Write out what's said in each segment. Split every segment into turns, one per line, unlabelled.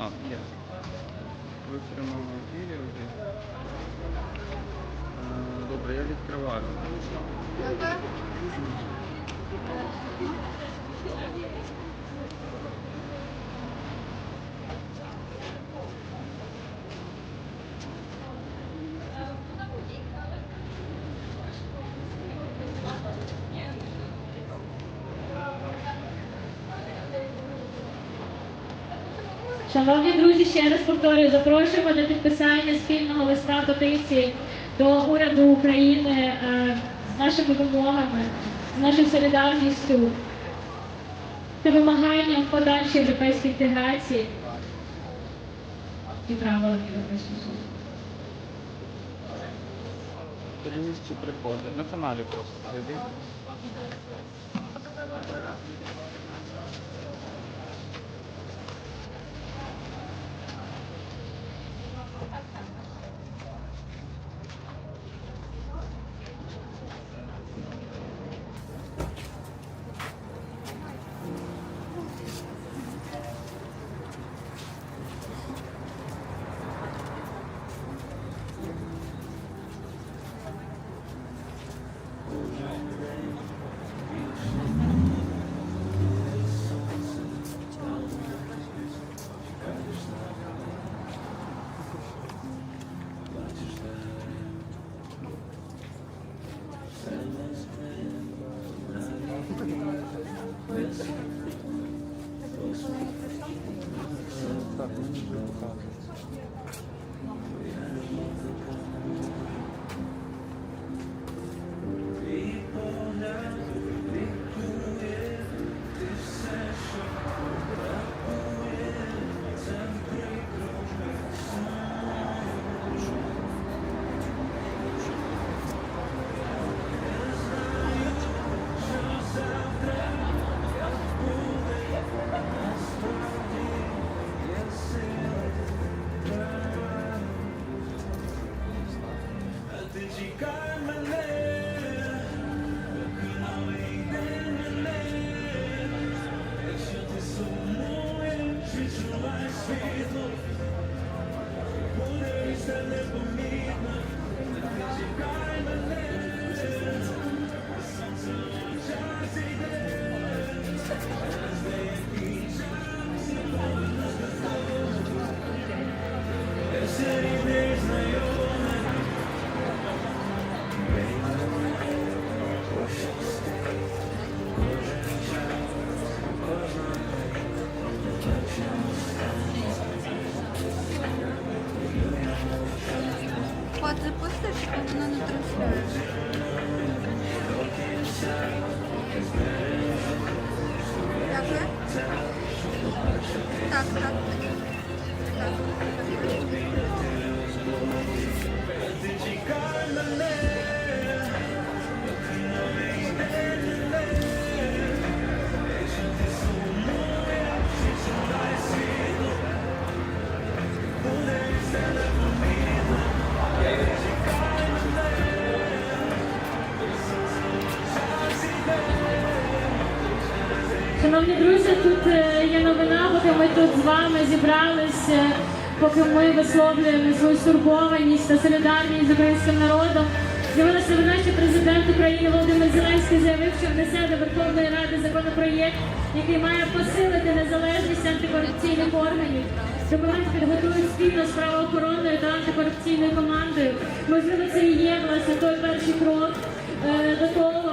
А, є. Ви в прямому ефірі вже. Е, Добре, я відкриваю.
Шановні друзі, ще раз повторюю, запрошуємо до підписання спільного листа петиції до уряду України е, з нашими вимогами, з нашою солідарністю та вимаганням подальшої європейської інтеграції і правилами Європейського Союзу.
Перемісті приходить. На каналі просто зайди.
Шановні друзі, тут е, є новина, поки ми тут з вами зібралися, поки ми висловлюємо свою стурбованість та солідарність з українським народом. З'явилася новина, що президент України Володимир Зеленський заявив, що внесе до Верховної Ради законопроєкт, який має посилити незалежність антикорупційних органів. Документ підготують спільно з правоохоронною та антикорупційною командою. Можливо, це і є власне той перший крок е, до того,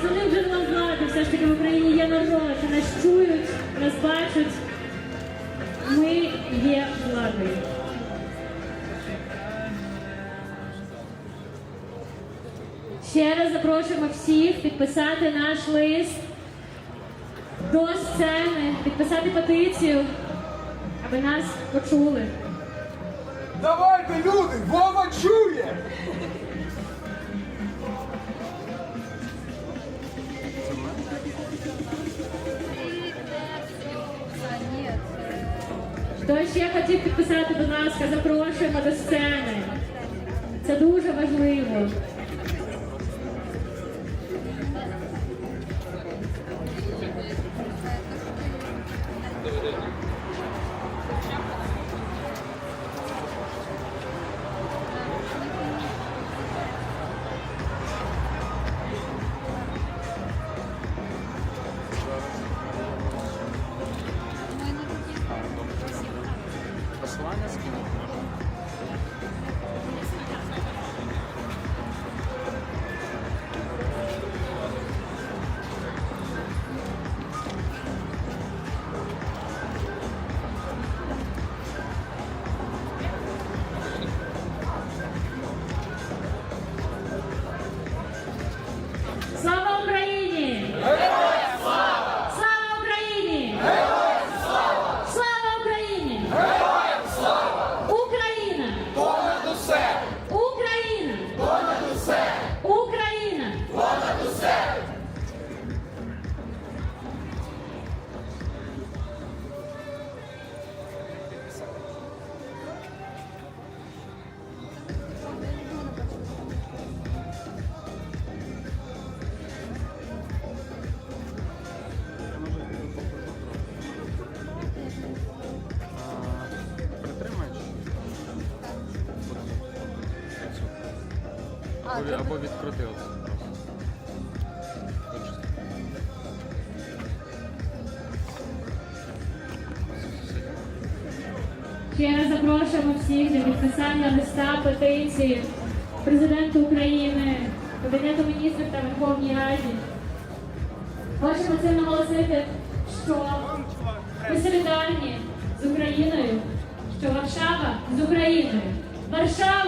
що основним джерелом влади все ж таки в Україні є народ, нас чують, нас бачать. Ми є владою. Ще раз запрошуємо всіх підписати наш лист до сцени, підписати петицію, аби нас почули.
Давайте, люди, Вова чує!
Хто ще хотів підписати, будь ласка, запрошуємо до сцени. Це дуже важливо.
honest
Або, або відкрути оце просто.
Ще раз запрошуємо всіх для підписання листа петиції президенту України, Кабінету міністрів та Верховній Раді. Хочемо цим наголосити, що ми солідарні з Україною, що Варшава з Україною. Варшава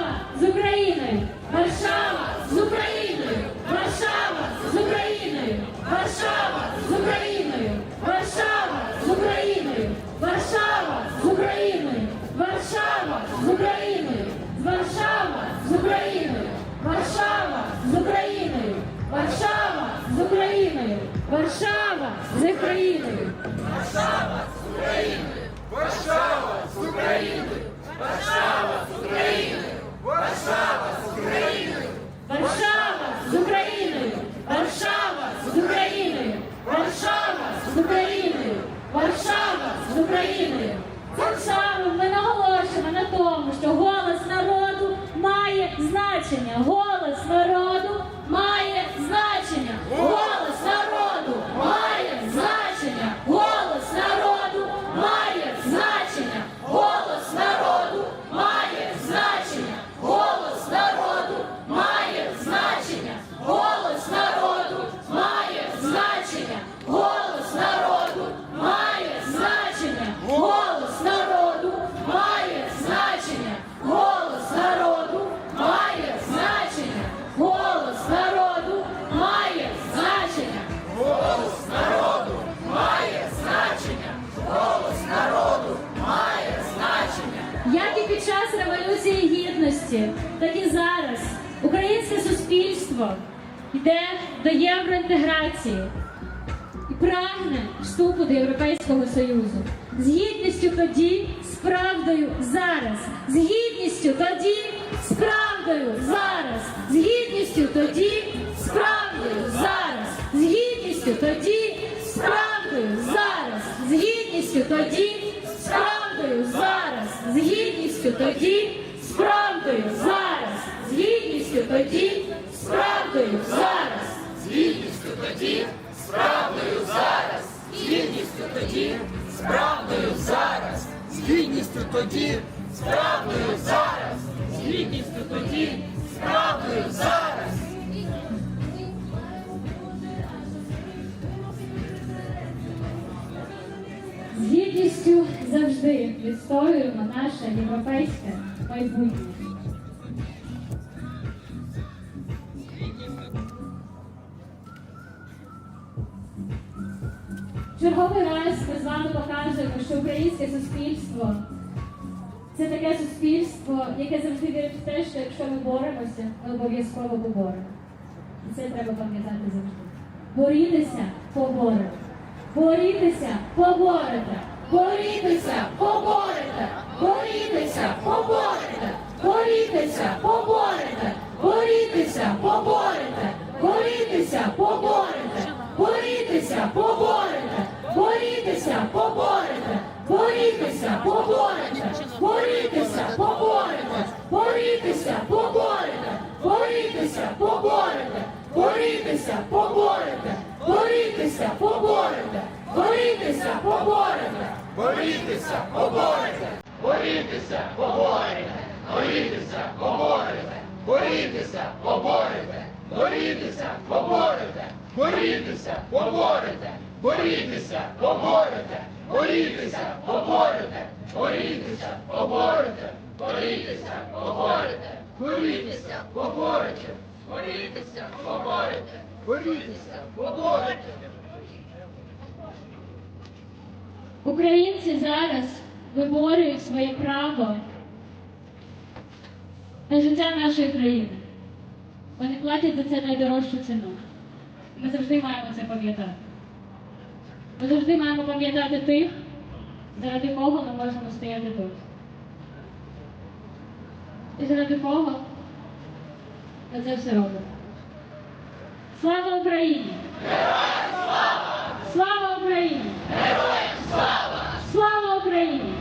Україною! Варшава з Україною! Варшава з Україною! Варшава з Україною! Варшава з Україною! Варшава з Україною! Варшава з Україною! Варшава з Україною! Варшава з Україною! Варшава з Україною! Варшава з Україною!
Варшава з Україною! Варшава з Україною!
Варшава з Україною! Цим самим ми наголошуємо на тому, що голос народу має значення. Голос народу йде до євроінтеграції і прагне вступу до Європейського Союзу. З гідністю тоді, з правдою зараз. З гідністю тоді, з правдою зараз. З гідністю тоді, з правдою зараз. З гідністю тоді, з правдою зараз. З гідністю тоді, з правдою зараз. З гідністю тоді, з правдою зараз. З гідністю тоді, з правдою зараз.
Тоді, з правдою зараз! З гідністю тоді, з правдою зараз! З гідністю тоді, з правдою зараз! З гідністю тоді, з правдою зараз!
З гідністю завжди відстоюємо наше європейське майбутнє. Черговий раз ми з вами покажемо, що українське суспільство це таке суспільство, яке завжди вірить в те, що якщо ми боремося, ми обов'язково поборемо. І це треба пам'ятати завжди. Борітеся, поборете. Борітеся, поборете. Борітеся, поборете. Борітеся, поборете. Борітеся, поборете. Борітеся, поборете. Борітеся, поборете. Борітеся, поборете. Борітеся, поборете. Борітеся, поборете. Борітеся, поборете. Борітеся, поборете. Борітеся, поборете. Борітеся, поборете. Борітеся, поборете. Борітеся, поборете.
Борітеся, поборете! борітеся, поборете, борітеся, поборете, борітеся, поборете, борітеся, поборете, борітеся, поборете, борітеся, поборете, борітеся, поборете, борітеся, поборете, борітеся, поборете, борітеся, поборете, борітеся, поборете, борітеся, поборете.
Українці зараз виборюють своє право на життя нашої країни. Вони платять за це найдорожчу ціну. Ми завжди маємо це пам'ятати. Ми завжди маємо пам'ятати тих, заради кого ми можемо стояти тут. І заради кого ми це все робимо. Слава Україні! Слава Україні! Слава Україні!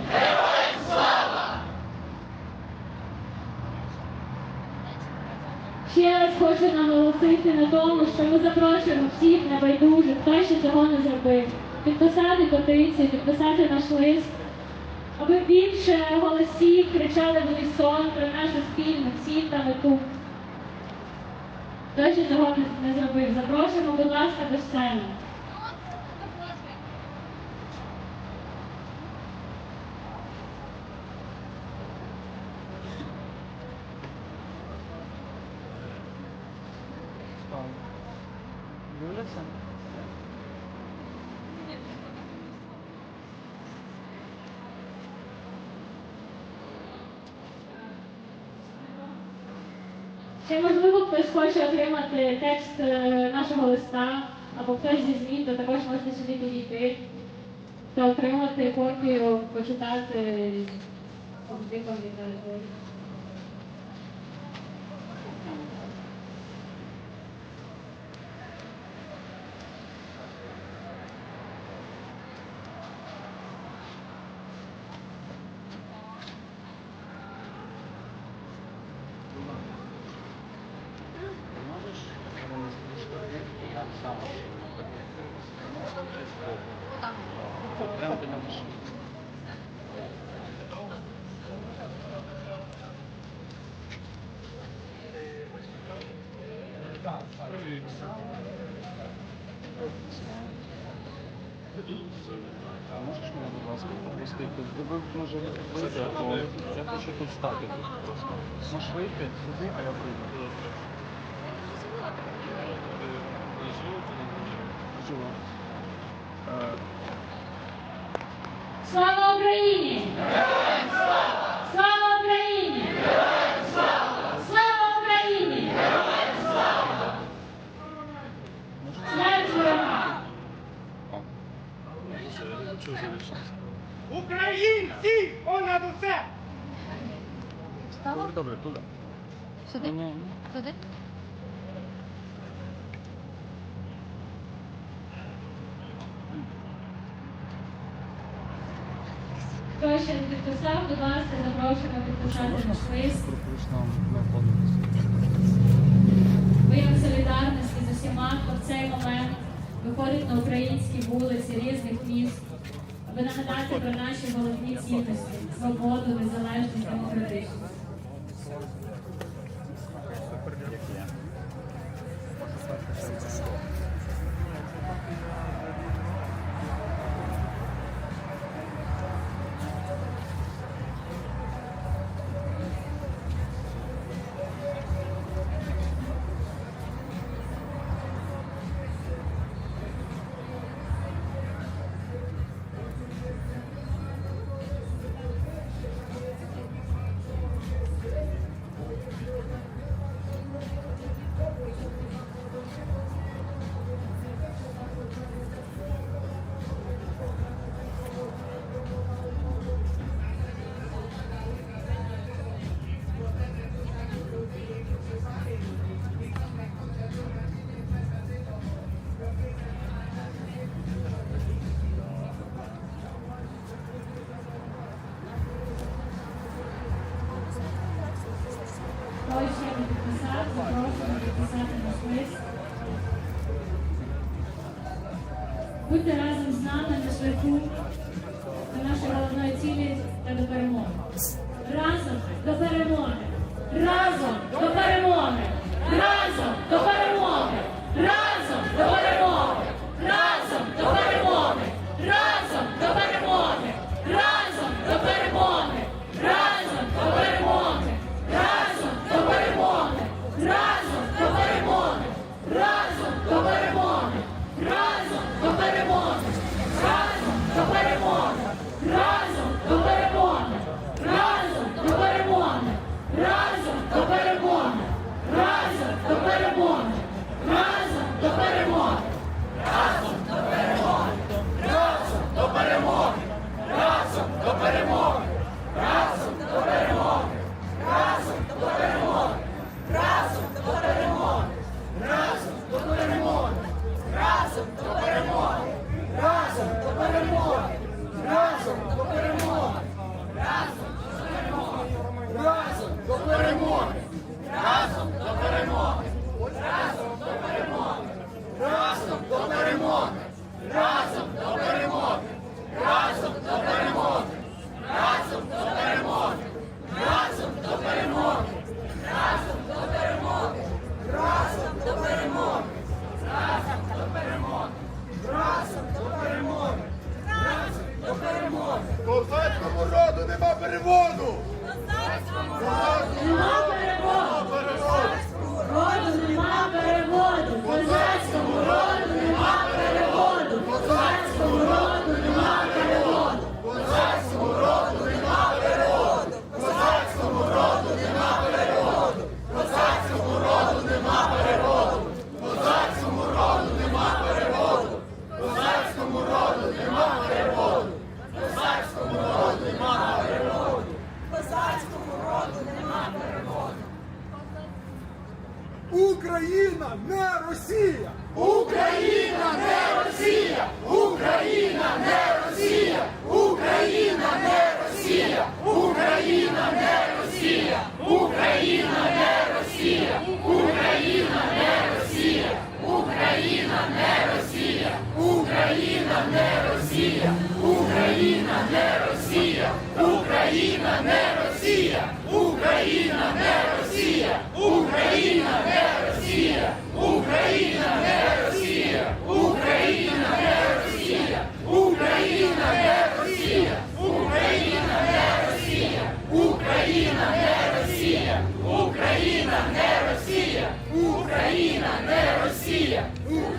Ще раз хочу наголосити на тому, що ми запрошуємо всіх небайдужих, хто ще цього не зробив, підписати петицію, підписати наш лист, аби більше голосів кричали в унісон про нашу спільну ціль та мету. Хто ще цього не зробив, запрошуємо, будь ласка, до сцени.
Дивляться?
Чи можливо хтось хоче отримати текст е, нашого листа, або хтось зі ЗМІ, то також можете сюди підійти та отримати копію, почитати завжди
тіло. Е,
слава Україні! Слава! Україні! Героям слава! Слава Україні! Героям слава! Смерть ворога!
Українці! Понад усе!
Добре, туди.
Сюди? Туди?
Ще не підписав, будь ласка, запрошуємо підписати лист.
Пропускно
солідарності з усіма, хто в цей момент виходить на українські вулиці різних міст, аби нагадати про наші головні цінності свободу, незалежність, демократичність. Хто Будьте разом з нами на шляху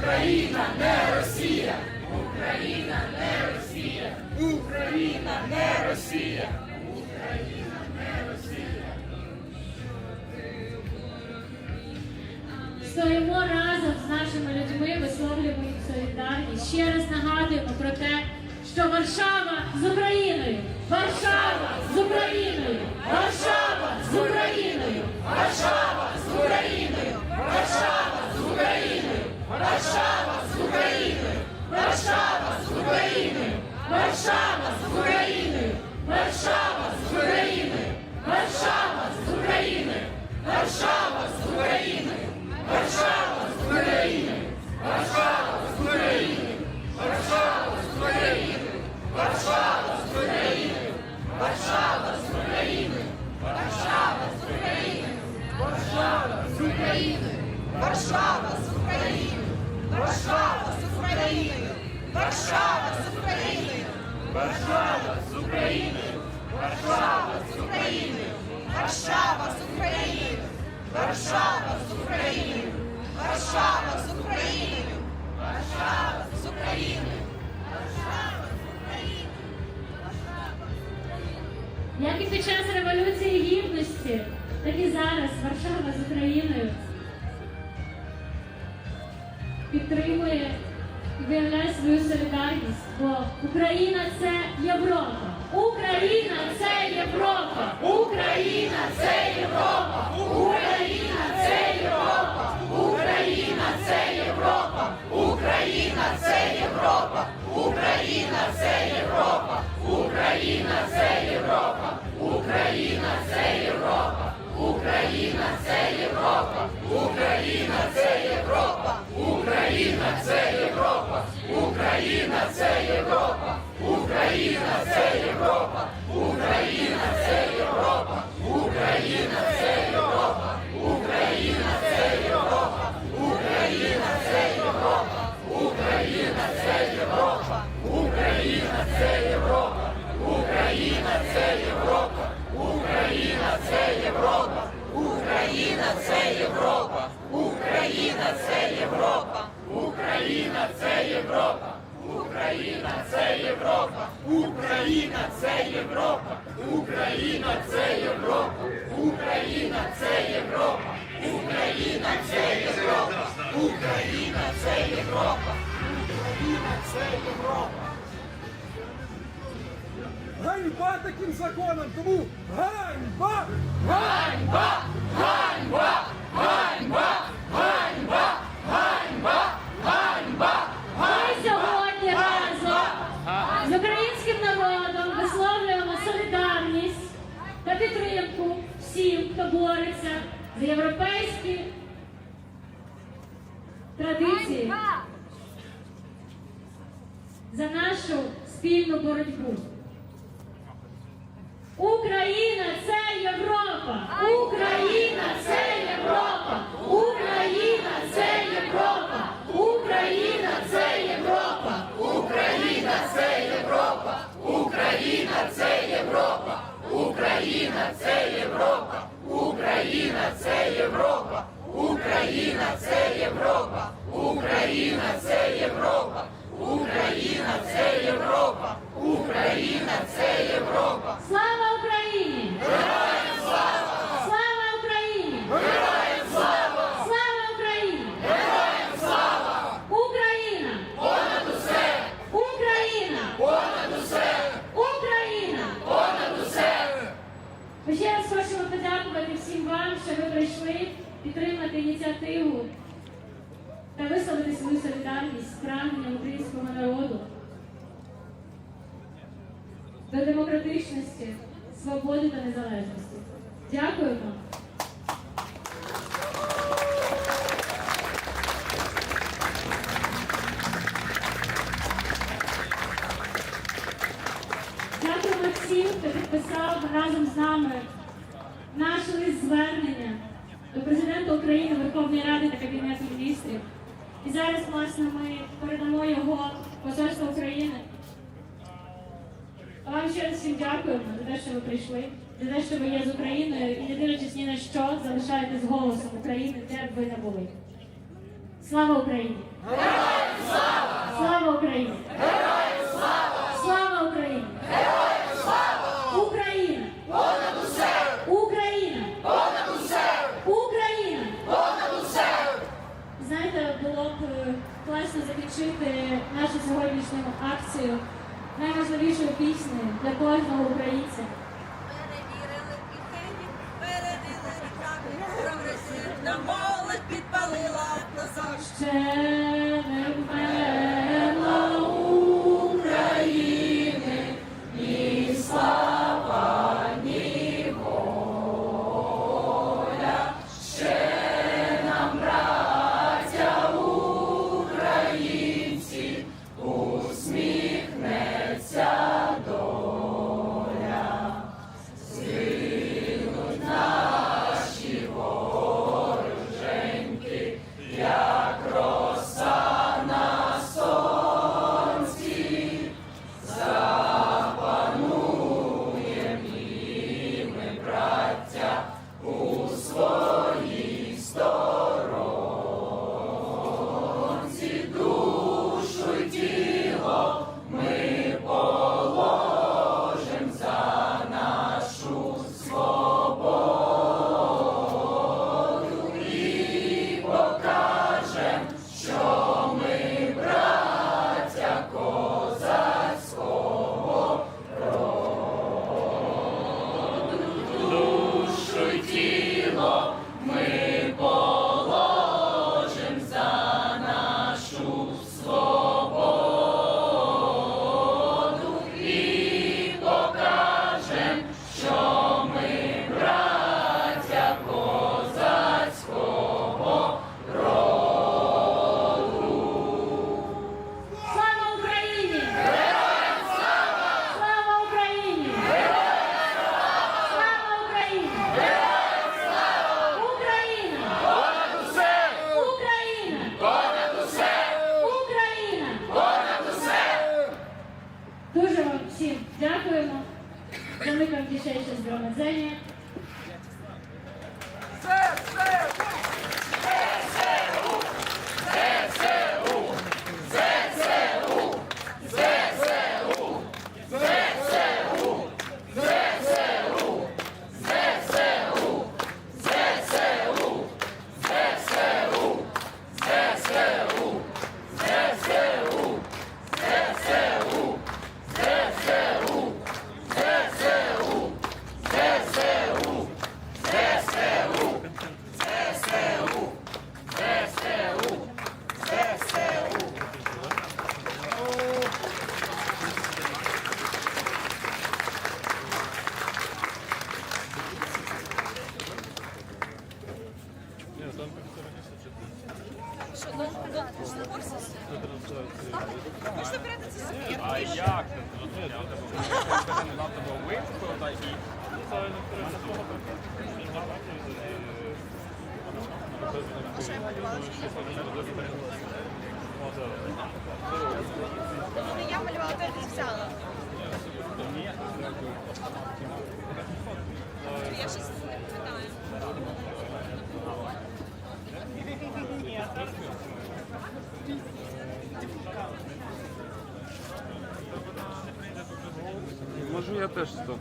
Україна не Росія!
Україна не Росія! Україна не Росія!
Стоїмо разом з нашими людьми, висловлюємо їм солідарність. Ще раз нагадуємо про те, що Варшава з Україною! Варшава з Україною! Варшава з Україною!
Варшава з Україною! Варшава з Україною! Варшава з Україною! Варшава з Україною! Варшава з Україною! Варшава з Україною! Варшава з Україною! Варшава з Україною! Варшава з Україною! Варшава з Україною! Варшава з Україною! Варшава з Україною! Варшава з Україною! Варшава з Україною! Варшава з Україною! Варшава з Україною! Варшава з Україною! Варшава з Україною! Варшава з Україною! Варшава з Україною! Варшава з Україною! Варшава з Україною! Варшава з Україною! Варшава з Україною!
Як і під час Революції Гідності, так і зараз Варшава з Україною підтримує і виявляє свою солідарність, бо Україна це Європа. Україна це Європа! Україна це Європа! Україна це Європа!
Україна це Європа! Україна це Європа! Україна це Європа! Україна це Європа! Україна це Європа! Україна це Європа! Україна це! Україна це Європа, Україна це Європа, Україна це Європа, Україна це Європа, Україна це Європа, Україна це Європа, Україна це Європа, Україна це Європа, Україна це Європа, Україна це Європа, Україна це Європа, Україна це Європа,
Україна це Європа це Європа, Україна, це Європа,
Україна, це Європа, Україна, це Європа,
Україна, це Європа, Україна, це Європа, Україна, це Європа, Україна, це Європа. Ганьба таким законом, тому ганьба! Ганьба! Ганьба! Бореться за європейські традиції, за нашу спільну боротьбу. Україна це Європа! Україна це Європа! Україна це Європа! Україна це Європа!
Україна це Європа! Україна це Європа! Україна це Європа! Україна це Європа! Україна це Європа! Україна це Європа! Україна це Європа! Україна це Європа!
Слава Україні! Героям слава! Слава Україні! Героям слава! Слава Україні! Героям слава! Україна!
Понад усе!
Україна!
Понад усе!
Україна!
Понад усе!
Ми ще раз хочемо подякувати всім вам, що ви прийшли підтримати ініціативу та висловити свою солідарність з прагненням українського народу до демократичності, свободи та незалежності. Дякуємо. Дякуємо всім, хто підписав разом з нами наш звернення до президента України, Верховної Ради та Кабінету міністрів. І зараз, власне, ми передамо його посольство України. Вам ще раз всім дякуємо за те, що ви прийшли, за те, що ви є з Україною і не дивлячись ні на що, залишаєтесь голосом України, де б ви не були. Слава Україні! Слава Україні! Героям слава! Слава Україні! Героям слава! Україна!
Понад усе!
Україна!
Понад усе!
Україна!
Понад усе!
Знаєте, було б е, класно закінчити нашу сьогоднішню акцію найважливішою піснею для кожного українця.
Там,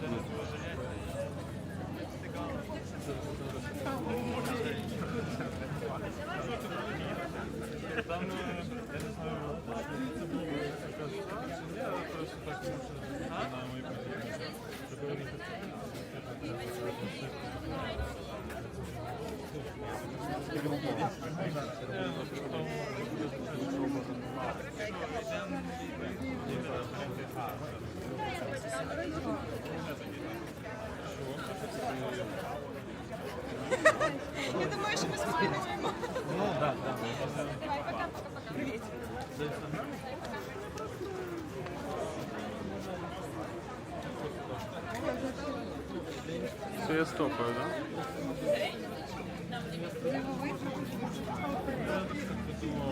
я не знаю, це було якась
ситуація, último